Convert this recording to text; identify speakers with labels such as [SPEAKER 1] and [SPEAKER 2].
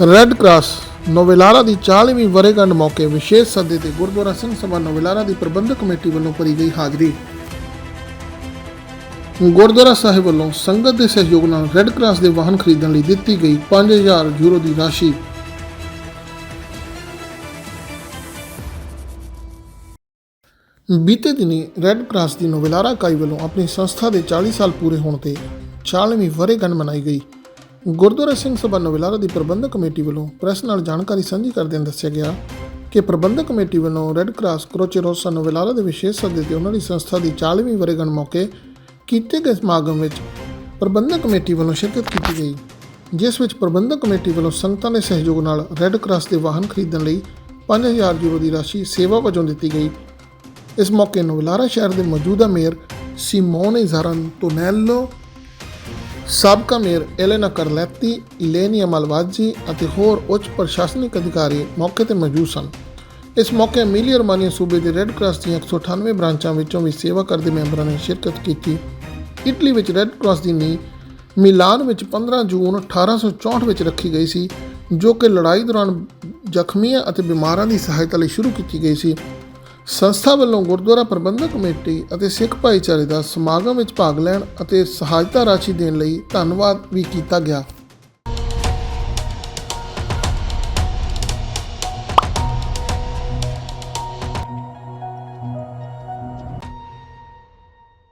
[SPEAKER 1] Red cross ਨੋਵੇਲਾਰਾ ਦੀ 40ਵੀਂ ਵਰ੍ਹੇਗੰਢ ਮੌਕੇ ਵਿਸ਼ੇਸ਼ ਸੱਦੇ ਤੇ ਗੁਰਦੁਆਰਾ ਸਿੰਘ ਸਭਾ ਨੋਵੇਲਾਰਾ ਦੀ ਪ੍ਰਬੰਧਕ ਕਮੇਟੀ ਵੱਲੋਂ ਭਰੀ ਗਈ ਹਾਜ਼ਰੀ। ਗੁਰਦੁਆਰਾ ਸਾਹਿਬ ਵੱਲੋਂ ਸੰਗਤ ਦੇ ਸਹਿਯੋਗ ਨਾਲ ਰੈੱਡ ਕਰਾਸ ਦੇ ਵਾਹਨ ਖਰੀਦਣ ਲਈ ਦਿੱਤੀ ਗਈ 5000 ਯੂਰੋ ਦੀ ਰਾਸ਼ੀ। ਬੀਤੇ ਦਿਨੀ ਰੈੱਡ ਕਰਾਸ ਦੀ ਨੋਵੇਲਾਰਾ ਇਕਾਈ ਵੱਲੋਂ ਆਪਣੀ ਸੰਸਥਾ ਦੇ 40 ਸਾਲ ਪੂਰੇ ਹੋਣ ਤੇ 40ਵੀਂ ਵਰ੍ਹੇਗੰਢ ਮਨਾਈ ਗਈ। ਗੁਰਦੁਆਰਾ ਸਿੰਘ ਸਭਾ ਨੋਵੇਲਾਰਾ ਦੀ ਪ੍ਰਬੰਧਕ ਕਮੇਟੀ ਵੱਲੋਂ ਪ੍ਰੈਸ ਨਾਲ ਜਾਣਕਾਰੀ ਸਾਂਝੀ ਕਰਦਿਆਂ ਦੱਸਿਆ ਗਿਆ ਕਿ ਪ੍ਰਬੰਧਕ ਕਮੇਟੀ ਵੱਲੋਂ Red Cross Croce Rossa Novellara ਦੇ ਵਿਸ਼ੇਸ਼ ਸੱਦੇ ਤੇ ਉਹਨਾਂ ਦੀ ਸੰਸਥਾ ਦੀ 40ਵੀਂ ਵਰ੍ਹੇਗੰਢ ਮੌਕੇ ਕੀਤੇ ਗਏ ਸਮਾਗਮ ਵਿੱਚ ਪ੍ਰਬੰਧਕ ਕਮੇਟੀ ਵੱਲੋਂ ਸ਼ਿਰਕਤ ਕੀਤੀ ਗਈ, ਜਿਸ ਵਿੱਚ ਪ੍ਰਬੰਧਕ ਕਮੇਟੀ ਵੱਲੋਂ ਸੰਗਤਾਂ ਦੇ ਸਹਿਯੋਗ ਨਾਲ ਰੈੱਡ ਕਰਾਸ ਦੇ ਵਾਹਨ ਖਰੀਦਣ ਲਈ 5000 ਯੂਰੋ ਦੀ ਰਾਸ਼ੀ ਸੇਵਾ ਵਜੋਂ ਦਿੱਤੀ ਗਈ। ਇਸ ਮੌਕੇ ਨੋਵਲਾਰਾ ਸ਼ਹਿਰ ਦੇ ਮੌਜੂਦਾ ਮੇਅਰ ਸਿਮੋਨੇ ਜ਼ਰਨਤੋਨੈਲੋ ਸਾਬਕਾ ਮੇਅਰ ਐਲੇਨਾ ਕਰਲੈਤੀ, ਇਲੇਨੀਆ ਮਲਵਾਜੀ ਅਤੇ ਹੋਰ ਉੱਚ ਪ੍ਰਸ਼ਾਸਨਿਕ ਅਧਿਕਾਰੀ ਮੌਕੇ ਤੇ ਮੌਜੂਦ ਸਨ। ਇਸ ਮੌਕੇ ਅਮੀਲੀਆ ਰੋਮਾਨੀਆ ਸੂਬੇ ਦੇ ਰੈੱਡ ਕਰਾਸ ਦੀਆਂ 198 ਬ੍ਰਾਂਚਾਂ ਵਿੱਚੋਂ ਵੀ ਸੇਵਾ ਕਰਦੇ ਮੈਂਬਰਾਂ ਨੇ ਸ਼ਿਰਕਤ ਕੀਤੀ। ਇਟਲੀ ਵਿੱਚ ਰੈੱਡ ਕਰਾਸ ਦੀ ਨੀਂਹ ਮਿਲਾਨ ਵਿੱਚ 15 ਜੂਨ 1864 ਵਿੱਚ ਰੱਖੀ ਗਈ ਸੀ, ਜੋ ਕਿ ਲੜਾਈ ਦੌਰਾਨ ਜ਼ਖਮੀਆਂ ਅਤੇ ਬਿਮਾਰਾਂ ਦੀ ਸਹਾਇਤਾ ਲਈ ਸ਼ੁਰੂ ਕੀਤੀ ਗਈ ਸੀ। ਸੰਸਥਾ ਵੱਲੋਂ ਗੁਰਦੁਆਰਾ ਪ੍ਰਬੰਧਕ ਕਮੇਟੀ ਅਤੇ ਸਿੱਖ ਭਾਈਚਾਰੇ ਦਾ ਸਮਾਗਮ ਵਿੱਚ ਭਾਗ ਲੈਣ ਅਤੇ ਸਹਾਇਤਾ ਰਾਸ਼ੀ ਦੇਣ ਲਈ ਧੰਨਵਾਦ ਵੀ ਕੀਤਾ ਗਿਆ।